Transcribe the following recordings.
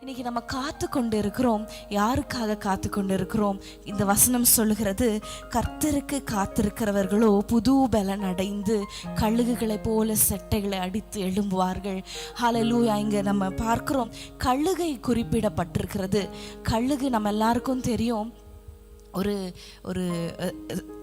இன்னைக்கு நம்ம காத்து கொண்டு இருக்கிறோம் யாருக்காக காத்து கொண்டு இருக்கிறோம் இந்த வசனம் சொல்லுகிறது கர்த்தருக்கு காத்திருக்கிறவர்களோ புது பலன் அடைந்து கழுகுகளைப் போல செட்டைகளை அடித்து எழும்புவார்கள். ஹலலூயா இங்க நம்ம பார்க்கிறோம் கழுகை குறிப்பிடப்பட்டிருக்கிறது. கழுகு நம்ம எல்லாருக்கும் தெரியும். ஒரு ஒரு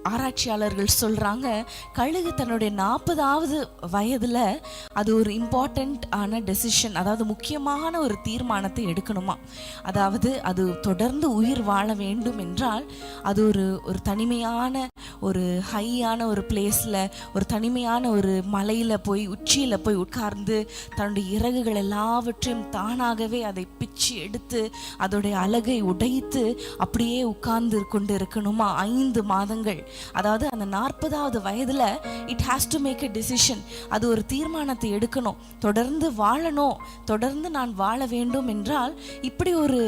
ஆராய்ச்சியாளர்கள் சொல்கிறாங்க கழுகு தன்னுடைய நாற்பதாவது வயதில் அது ஒரு இம்பார்ட்டண்ட் ஆன டெசிஷன் அதாவது முக்கியமான ஒரு தீர்மானத்தை எடுக்கணுமா? அதாவது அது தொடர்ந்து உயிர் வாழ வேண்டும் என்றால் அது ஒரு ஒரு தனிமையான ஒரு ஹையான ஒரு பிளேஸில் ஒரு தனிமையான ஒரு மலையில் போய் உச்சியில் போய் உட்கார்ந்து தன்னுடைய இறகுகள் எல்லாவற்றையும் தானாகவே அதை பிச்சு எடுத்து அதோடைய அழகை உடைத்து அப்படியே உட்கார்ந்து கொண்டு இருக்கணுமா ஐந்து மாதங்கள். அதாவது அந்த நாற்பதாவது வயதில் it has to make a decision அது ஒரு தீர்மானத்தை எடுக்கணும். தொடர்ந்து வாழணும். தொடர்ந்து நான் வாழ வேண்டும் என்றால் இப்படி ஒரு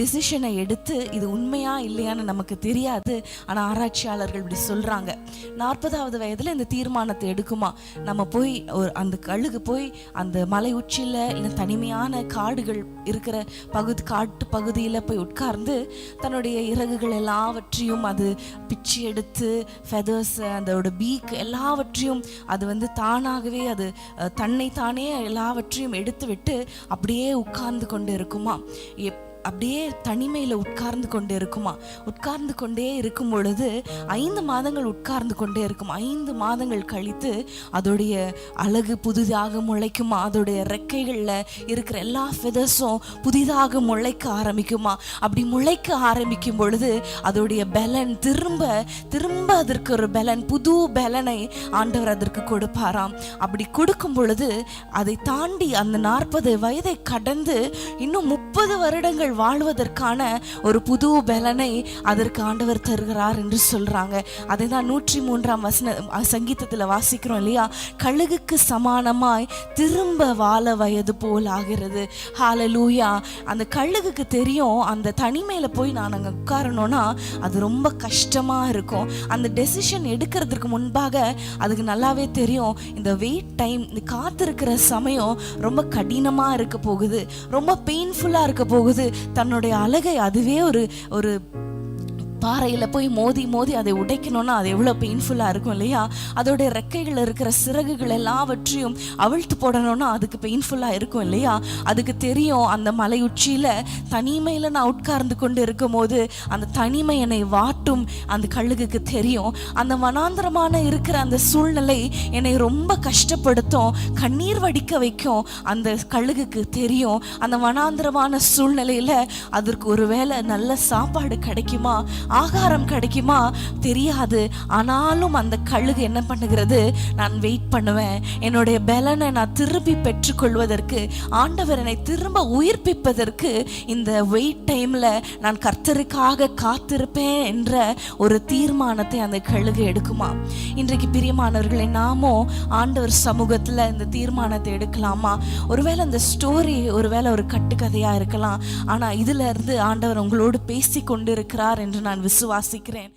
டிசிஷனை எடுத்து இது உண்மையா இல்லையான்னு நமக்கு தெரியாது. ஆனால் ஆராய்ச்சியாளர்கள் இப்படி சொல்கிறாங்க நாற்பதாவது வயதில் இந்த தீர்மானத்தை எடுக்குமா? நம்ம போய் ஒரு அந்த கழுகு போய் அந்த மலை உச்சியில் இல்லை தனிமையான காடுகள் இருக்கிற பகுதி காட்டு பகுதியில் போய் உட்கார்ந்து தன்னுடைய இறகுகள் எல்லாவற்றையும் அது பிச்சு எடுத்து ஃபெதர்ஸ் அதோட பீக் எல்லாவற்றையும் அது வந்து தானாகவே அது தன்னை தானே எல்லாவற்றையும் எடுத்து விட்டு அப்படியே உட்கார்ந்து கொண்டு இருக்குமா? எப் அப்படியே தனிமையில் உட்கார்ந்து கொண்டே இருக்குமா? உட்கார்ந்து கொண்டே இருக்கும் பொழுது ஐந்து மாதங்கள் உட்கார்ந்து கொண்டே இருக்கும். ஐந்து மாதங்கள் கழித்து அதோடைய அழகு புதிதாக முளைக்குமா? அதோடைய ரெக்கைகளில் இருக்கிற எல்லா ஃபெதர்ஸும் புதிதாக முளைக்க ஆரம்பிக்குமா? அப்படி முளைக்க ஆரம்பிக்கும் பொழுது அதோடைய பலன் திரும்ப திரும்ப அதற்கு ஒரு பலன் புது பலனை ஆண்டவர் அதற்கு கொடுப்பாராம். அப்படி கொடுக்கும் பொழுது அதை தாண்டி அந்த நாற்பது வயதை கடந்து இன்னும் முப்பது வருடங்கள் வாழ்வதற்கான ஒரு புது பலனை அதற்கு ஆண்டவர் தருகிறார் என்று சொல்றாங்க. அதை தான் நூற்றி மூன்றாம் வசன சங்கீதத்தில் வாசிக்கிறோம் இல்லையா? கழுகுக்கு சமானமாய் திரும்ப வாழ வயது போல் ஆகிறது. ஹalleluya அந்த கழுகுக்கு தெரியும் அந்த தனிமையில் போய் நான் அங்கே உட்காரணும்னா அது ரொம்ப கஷ்டமாக இருக்கும். அந்த டெசிஷன் எடுக்கிறதுக்கு முன்பாக அதுக்கு நல்லாவே தெரியும் இந்த வெயிட் டைம் இந்த காத்திருக்கிற சமயம் ரொம்ப கடினமாக இருக்க போகுது ரொம்ப பெயின்ஃபுல்லாக இருக்க போகுது தன்னுடைய அழகை அதுவே ஒரு ஒரு பாறையில் போய் மோதி மோதி அதை உடைக்கணும்னா அது எவ்வளோ பெயின்ஃபுல்லாக இருக்கும் இல்லையா? அதோடைய ரெக்கைகள் இருக்கிற சிறகுகள் எல்லாவற்றையும் அவிழ்த்து போடணும்னா அதுக்கு பெயின்ஃபுல்லாக இருக்கும் இல்லையா? அதுக்கு தெரியும் அந்த மலை உச்சியில் தனிமையில் நான் உட்கார்ந்து கொண்டு இருக்கும்போது அந்த தனிமை என்னை வாட்டும் அந்த கழுகுக்கு தெரியும். அந்த மனாந்திரமான இருக்கிற அந்த சூழ்நிலை என்னை ரொம்ப கஷ்டப்படுத்தும் கண்ணீர் வடிக்க வைக்கும் அந்த கழுகுக்கு தெரியும். அந்த மனாந்திரமான சூழ்நிலையில் அதற்கு ஒருவேளை நல்ல சாப்பாடு கிடைக்குமா? ஆகாரம் கிடைக்குமா? தெரியாது. ஆனாலும் அந்த கழுகு என்ன பண்ணுகிறது? நான் வெயிட் பண்ணுவேன். என்னுடைய பலனை நான் திருப்பி பெற்றுக்கொள்வதற்கு ஆண்டவர் என்னை திரும்ப உயிர்ப்பிப்பதற்கு இந்த வெயிட் டைம்ல நான் கர்த்தருக்காக காத்திருப்பேன் என்ற ஒரு தீர்மானத்தை அந்த கழுகு எடுக்குமா? இன்றைக்கு பிரியமானவர்களை நாமோ ஆண்டவர் சமூகத்தில் இந்த தீர்மானத்தை எடுக்கலாமா? ஒருவேளை அந்த ஸ்டோரி ஒருவேளை ஒரு கட்டுக்கதையாக இருக்கலாம். ஆனால் இதுலேருந்து ஆண்டவர் உங்களோடு பேசி கொண்டிருக்கிறார் என்று நான் விசுவாசிக்கிறேன்.